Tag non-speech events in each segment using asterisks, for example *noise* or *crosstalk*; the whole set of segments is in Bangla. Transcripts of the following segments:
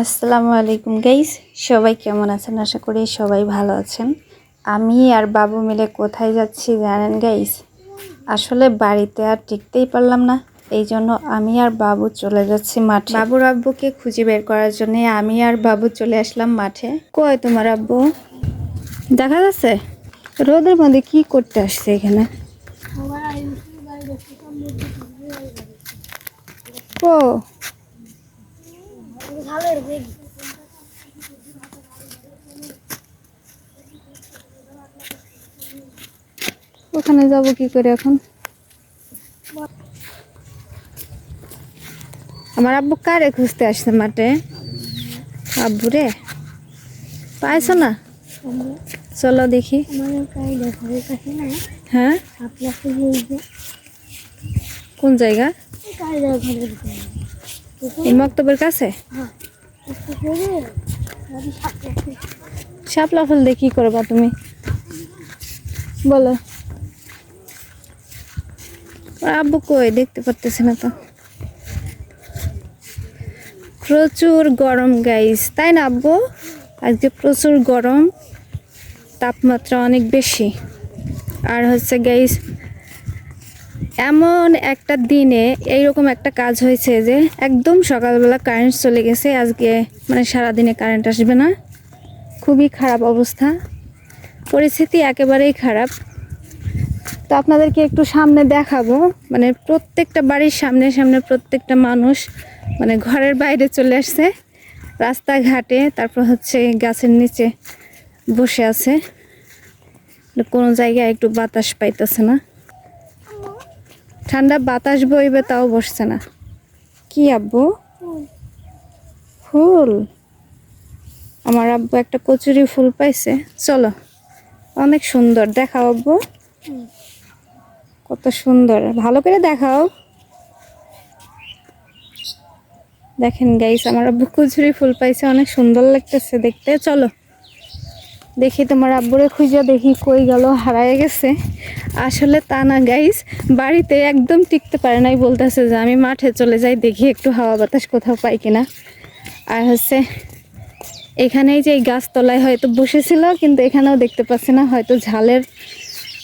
আসসালামু আলাইকুম গাইস সবাই কেমন আছেন? আশা করি সবাই ভালো আছেন। আমি আর বাবু মিলে কোথায় যাচ্ছি জানেন গাইস আসলে বাড়িতে আর টিকতেই পারলাম না। এই জন্য আমি আর বাবু চলে যাচ্ছি মাঠে। বাবুর আব্বুকে খুঁজে বের করার জন্য আমি আর বাবু চলে আসলাম মাঠে। কই তোমার আব্বু? দেখা যাচ্ছে? রোদের মধ্যে কি করতে আসছে এখানে? ও ওখানে যাব কি করে এখন? আমার আব্বু কারে খুঁজতে আসছে মাঠে? আব্বু রে? পাইছো না? চলো দেখি। হ্যাঁ? কোন জায়গা? এই মক্তবের কাছে? শাপলা ফুল দিয়ে কি করবা তুমি? বলো। আব্বু কই? দেখতে পারতেছি না তো। প্রচুর গরম গাইস তাই না, আব্বু? আজকে প্রচুর গরম, তাপমাত্রা অনেক বেশি। আর হচ্ছে গাইস এমন একটা দিনে এইরকম একটা কাজ হয়েছে যে একদম সকালবেলা কারেন্ট চলে গেছে, আজকে মানে সারাদিনে কারেন্ট আসবে না। খুবই খারাপ অবস্থা। পরিস্থিতি একেবারেই খারাপ। তো আপনাদেরকে একটু সামনে দেখাবো মানে প্রত্যেকটা বাড়ির সামনে সামনে প্রত্যেকটা মানুষ মানে ঘরের বাইরে চলে আসছে। রাস্তাঘাটে, তারপর হচ্ছে গাছের নিচে বসে আছে। কোনো জায়গায় একটু বাতাস পাইতেছে না। ঠান্ডা বাতাস বইবে তাও বসছে না। কি আব্বু? ফুল। আমার আব্বু একটা কচুরি ফুল পাইছে। চলো অনেক সুন্দর। দেখাও আব্বু। কত সুন্দর। ভালো করে দেখাও। দেখেন গাইস আমার আব্বু কচুরি ফুল পাইছে। অনেক সুন্দর লাগতেছে দেখতে। চলো। দেখি তোমার আব্বুরে খুঁজে দেখি কই গেল, হারায় গেছে। আসলে তা না গাইস বাড়িতে একদম টিকতে পারে নাই, বলতেছে যে আমি মাঠে চলে যাই, দেখি একটু হাওয়া বাতাস কোথাও পাই কিনা। আর হচ্ছে এখানেই যে এই গাছতলায় হয়তো বসেছিল, কিন্তু এখানেও দেখতে পাচ্ছি না, হয়তো ঝালের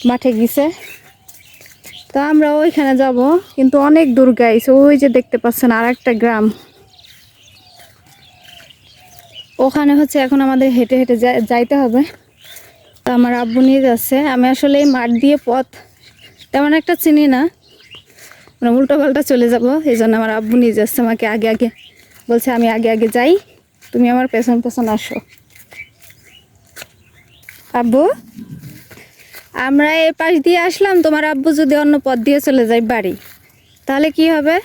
মাঠে গেছে। তো আমরা ওইখানে যাব, কিন্তু অনেক দূর গাইস ওই যে দেখতে পাচ্ছেন আর একটা গ্রাম। ওখানে হচ্ছে এখন আমাদের হেঁটে হেঁটে যাইতে হবে। তো আমার আব্বু নিয়ে যাচ্ছে। আমি আসলে এই মাঠ দিয়ে পথ তেমন একটা চিনি না। মানে উল্টো পাল্টা চলে যাব এই জন্য আমার আব্বু নিয়ে যাচ্ছে আমাকে আগে আগে। বলছে, আমি আগে আগে যাই, তুমি আমার পেছন পেছন আসো। আব্বু, আমরা এই পাশ দিয়ে আসলাম। তোমার আব্বু যদি অন্য পথ দিয়ে চলে যায় বাড়ি, তাহলে কি হবে?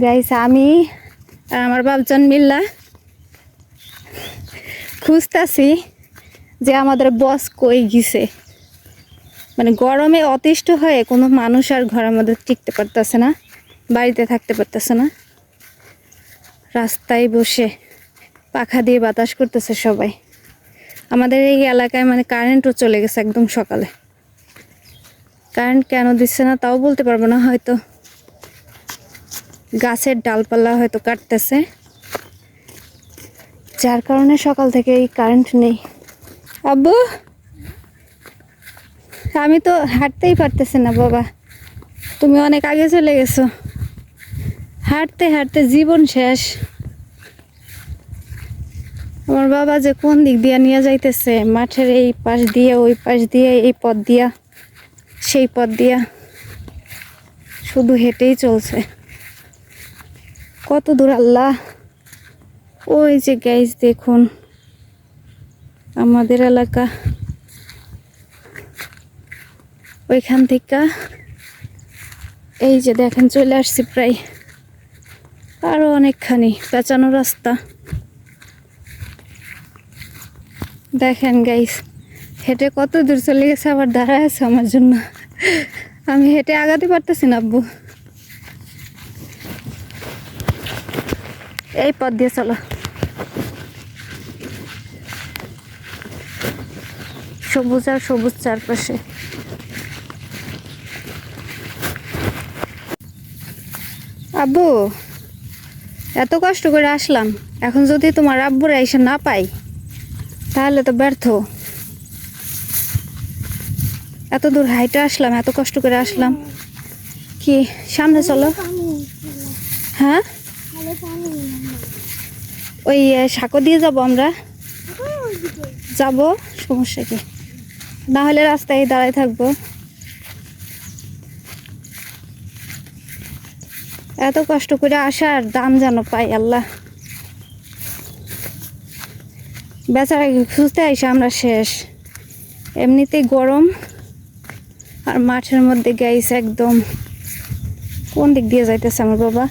গাইস আমি আমার বাপজন মিল্লা খুঁজতেছি যে আমাদের বস কই গেছে। মানে গরমে অতিষ্ঠ হয়ে কোনো মানুষ আর ঘরের মধ্যে টিকতে পারতেছে না, বাড়িতে থাকতে পারতেছে না। রাস্তায় বসে পাখা দিয়ে বাতাস করতেছে সবাই। আমাদের এই এলাকায় মানে কারেন্টও চলে গেছে একদম সকালে। কারেন্ট কেন দিচ্ছে না তাও বলতে পারব না হয়তো। গাছের ডালপালা হয়তো কাটতেছে। যার কারণে সকাল থেকে এই কারেন্ট নেই। আব্বু, আমি তো হাঁটতেই পারতেছি না বাবা। তুমি অনেক আগে চলে গেছো। হাঁটতে হাঁটতে জীবন শেষ। আমার বাবা যে কোন দিক দিয়ে নিয়ে যাইতেছে, মাঠের এই পাশ দিয়ে, ওই পাশ দিয়ে, এই পথ দিয়া, সেই পথ দিয়া, শুধু হেঁটেই চলছে। কত দূর আল্লাহ। ওই যে গাইজ দেখুন। আমাদের এলাকা। ওইখান থেকে। এই যে দেখেন, চলে আসছি প্রায়। আরও অনেকখানি পেঁচানো রাস্তা। দেখেন গাইস হেঁটে কত দূর চলে গেছে, আবার দাঁড়ায় আছে আমার জন্য। আমি হেঁটে আগাতে পারতেছি না আব্বু। এই পথ দিয়ে চলো। সবুজ আর সবুজ চারপাশে। আব্বু এত কষ্ট করে আসলাম। এখন যদি তোমার আব্বুরা এসে না পাই তাহলে তো ব্যর্থ। এত দূর হাইটে আসলাম এত কষ্ট করে আসলাম। কি সামনে চলো। হ্যাঁ? ওই সাঁকো দিয়ে যাব আমরা। যাব, সমস্যা কি? না হলে রাস্তায় দাঁড়ায় থাকব। এত কষ্ট করে আসার দাম যেন পাই, আল্লাহ। বেচারা খুঁজতে আইসা আমরা শেষ। এমনিতেই গরম, আর মাঠের মধ্যে গাইস একদম। কোন দিক দিয়ে যাইতেছে আমার বাবা?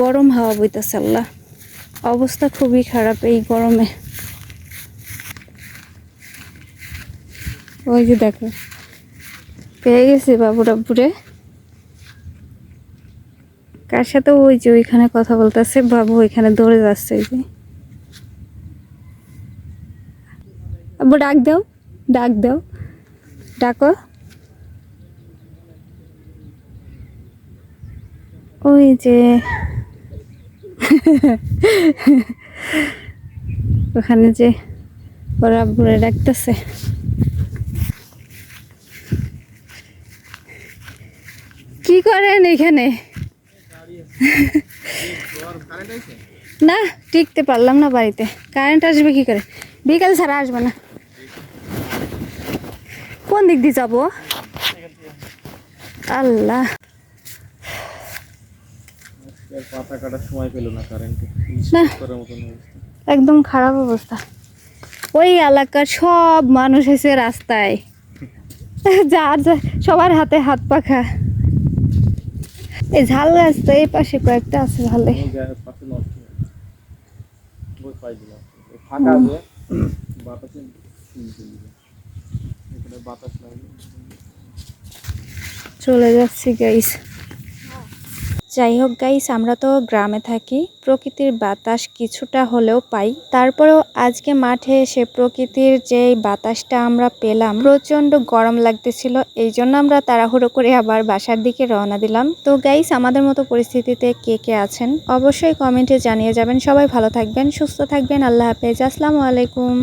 গরম হাওয়া বইতেছে আল্লাহ। অবস্থা খুবই খারাপ এই গরমে। ওই যে দেখো, পেয়ে গেছি বাবু রাব্বুরে কার সাথে ওই যে ওইখানে কথা বলতেছে, বাবু ওইখানে দৌড়ে যাচ্ছে ওই যে। আব্বু ডাক দাও ডাক দাও। ডাকো। ওই যে ওখানে যে ওরা আব্বুরে ডাকতেছে। কি করেন এখানে? না, টিকতে পারলাম না বাড়িতে। কারেন্ট আসবে কি করে? বিকাল ছাড়া আসবে না। কোন দিক দিয়ে যাব? আল্লাহ। পাতা কাটার সময় পেল না কারেন্টে একদম খারাপ অবস্থা। ওই এলাকার সব মানুষ এসে রাস্তায়। *laughs* যার যা- সবার হাতে হাত পাখা। এই ঝাল গাছ তো এই পাশে কয়েকটা আছে ভালো চলে যাচ্ছি গাইস যাই হোক গাইস আমরা তো গ্রামে থাকি, প্রকৃতির বাতাস কিছুটা হলেও পাই। তারপরেও আজকে মাঠে এসে প্রকৃতির যে বাতাসটা আমরা পেলাম প্রচণ্ড গরম লাগতেছিল, এই জন্য আমরা তাড়াহুড়ো করে আবার বাসার দিকে রওনা দিলাম। তো গাইস আমাদের মতো পরিস্থিতিতে কে কে আছেন? অবশ্যই কমেন্টে জানিয়ে যাবেন। সবাই ভালো থাকবেন, সুস্থ থাকবেন। আল্লাহ হাফেজ। আসসালামু আলাইকুম।